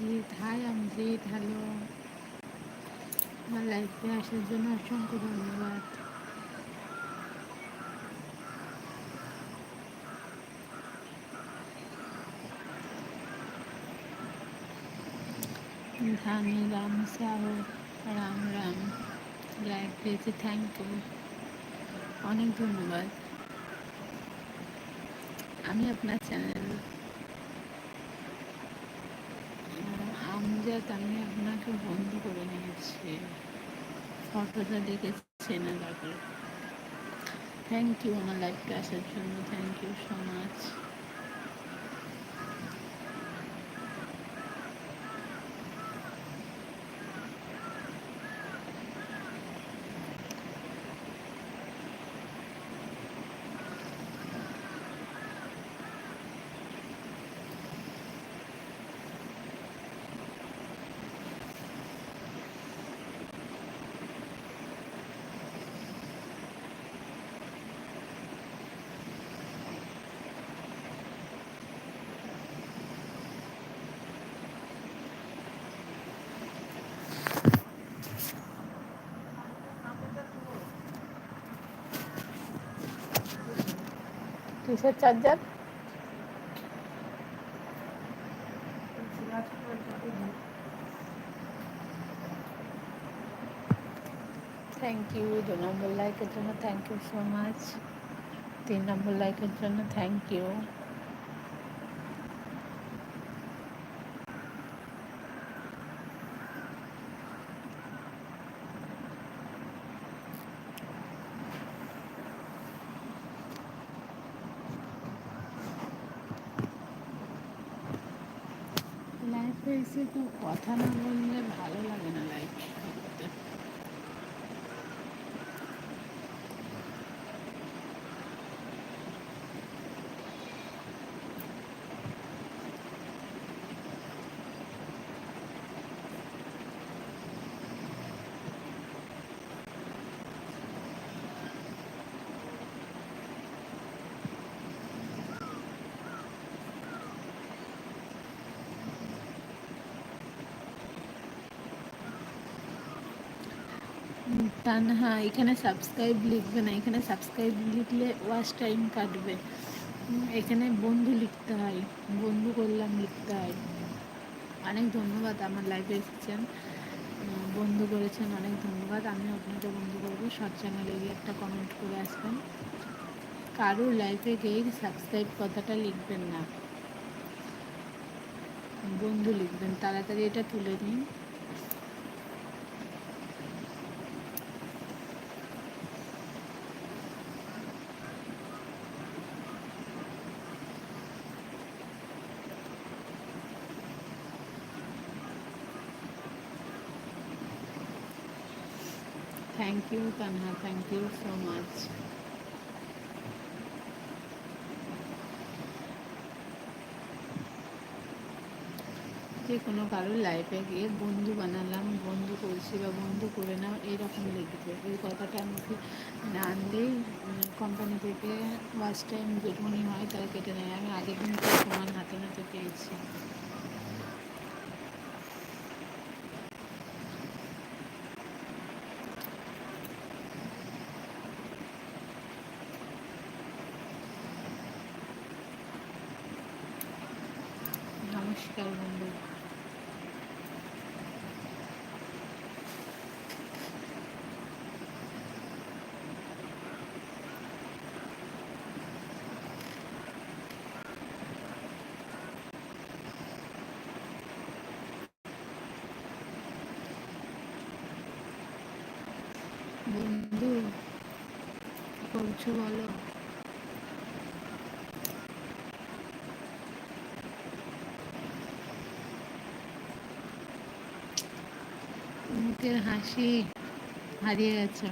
আমজিৎ high আমজিৎ hello. আমার লাইফে আসার জন্য অসংখ্য ধন্যবাদ। ধানি রাম সাহ রাম রাম। লাইভ পেয়েছে থ্যাংক ইউ অনেক ধন্যবাদ। আমি আপনার চ্যানেল আমজাদ আমি আপনাকে বন্ধ করে নিয়েছি। ফটোটা দেখেছি না তারপরে? থ্যাংক ইউ আমার লাইফটা আসার জন্য। থ্যাংক ইউ সো মাচ কিসের চার্জার থ্যাংক ইউ দু নম্বর লাইকের জন্য থ্যাংক ইউ সো মাচ তিন নম্বর লাইকের জন্য থ্যাংক ইউ এসে তো কথা না বললে ভালো লাগে না লাইফ তানহা, এখানে সাবস্ক্রাইব লিখবে না, এখানে সাবস্ক্রাইব লিখলে ওয়াচ টাইম কাটবে। এখানে বন্ধু লিখতে হয়, বন্ধু করলাম লিখতে হয়। অনেক ধন্যবাদ, আমার লাইফে এসেছেন। বন্ধু করেছেন, অনেক ধন্যবাদ। আমি আপনাকে বন্ধু করব। সব চ্যানেলে গিয়ে একটা কমেন্ট করে আসবেন। কারোর লাইফে গিয়ে সাবস্ক্রাইব কথাটা লিখবেন না। বন্ধু লিখবেন, তাড়াতাড়ি এটা তুলে নিন। Thank you, Tanha. Thank you so much. যে কোনো কারোর লাইফে গিয়ে বন্ধু বানালাম বন্ধু করছি বা বন্ধু করে নাও এরকম লিখবে এই কথাটা আমাকে না আনলেই কোম্পানি থেকে ফার্স্ট টাইম যেটুকুনি হয় তারা কেটে নেয় আমি আগের দিন সমান হাতে নাতে পেয়েছি নমস্কার বন্ধু বন্ধু করছ বলো মুখের হাসি হারিয়ে গেছে।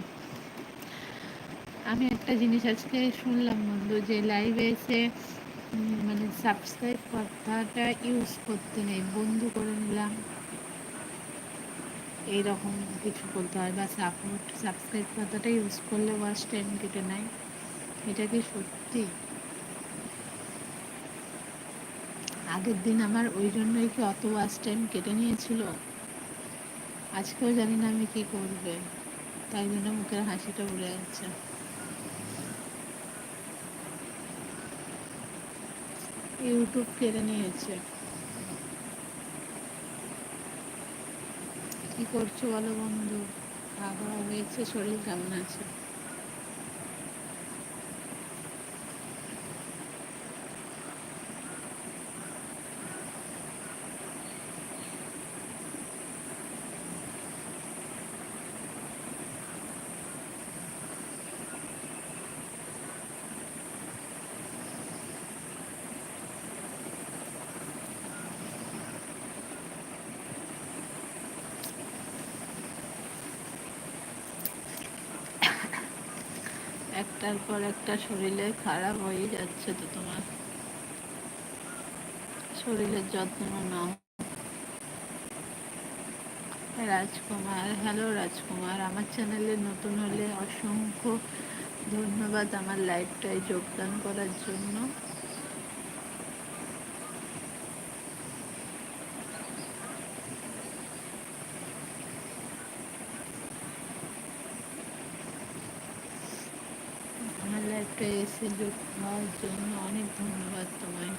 আমি একটা জিনিস আজকে শুনলাম বন্ধু, যে লাইভে এসে মানে সাবস্ক্রাইব কথাটা ইউজ করতে নেই, বন্ধু করে নিলাম। এইরকম কিছু করতে হয় বা সাপোর্ট সাবস্ক্রাইব কথাটা ইউজ করলে ওয়াশ টাইম কেটে নেয়। এটা কি সত্যি? আগের দিন আমার ওই জন্যই কি অত ওয়াচ টাইম কেটে নিয়েছিল? আজকেও জানি না আমি কি করবে। তাই জন্য মুখের হাসিটা উড়ে যাচ্ছে। ইউটিউব কেড়ে নিয়েছে। কি করছ বলো বন্ধু? আবহাওয়া হয়েছে, শরীর কেমন আছে? একটার পর একটা শরীরে খারাপ হয়ে যাচ্ছে তো তোমার। শরীরের যত্ন নাও। রাজকুমার হ্যালো রাজকুমার, আমার চ্যানেলে নতুন হলে অসংখ্য ধন্যবাদ আমার লাইফটাই যোগদান করার জন্য। আমার এসে যোগ হওয়ার জন্য অনেক ধন্যবাদ তোমায়।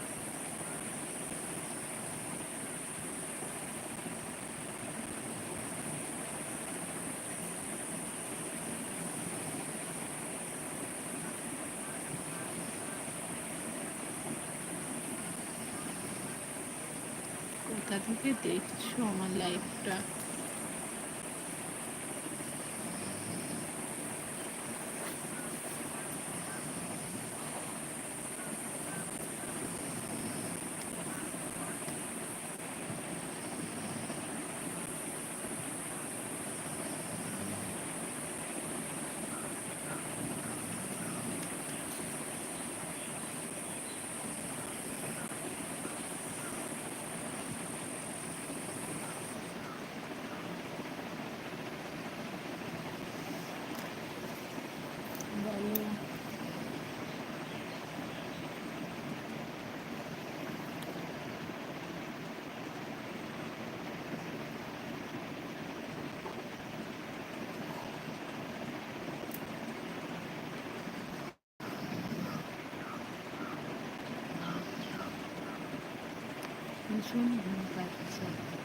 কোথা থেকে দেখছ আমার লাইফটা Súng 一切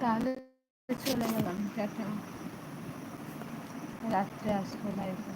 তাহলে চলে গেলাম টাটা। রাত্রে আসব লাইভে